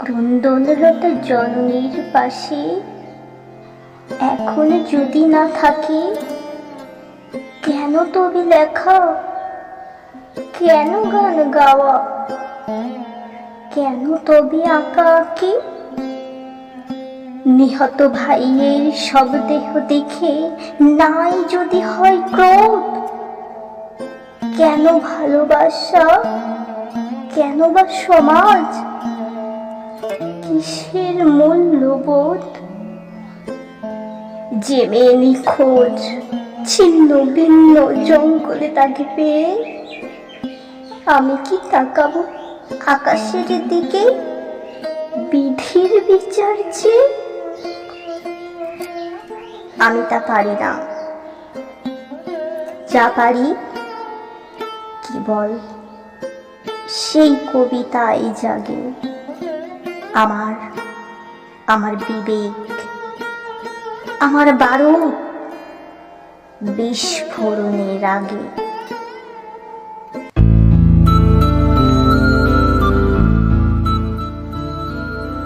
ক্রন্দনরত জননীর পাশে, এখন যদি না থাকি, কেন তবে লেখা? কেন গান গাওয়া কেন তবে আঁকা আঁকি নিহত ভাইয়ের শবদেহ দেখে নাই যদি হয় ক্রোধ? কেন ভালোবাসা? কেন বা সমাজ? কিসের মূল্যবোধ? যে মেয়ে নিখোঁজ ছিন্ন ভিন্ন জঙ্গলে তাকে পেয়ে আমি কি তাকাবো আকাশের দিকে? বিধির বিচার চেয়ে আমি তা পারি না। যা পারি কেবল সেই কবিতাই জাগে। আমার আমার বিবেক আমার বারো বিস্ফোরণের আগে।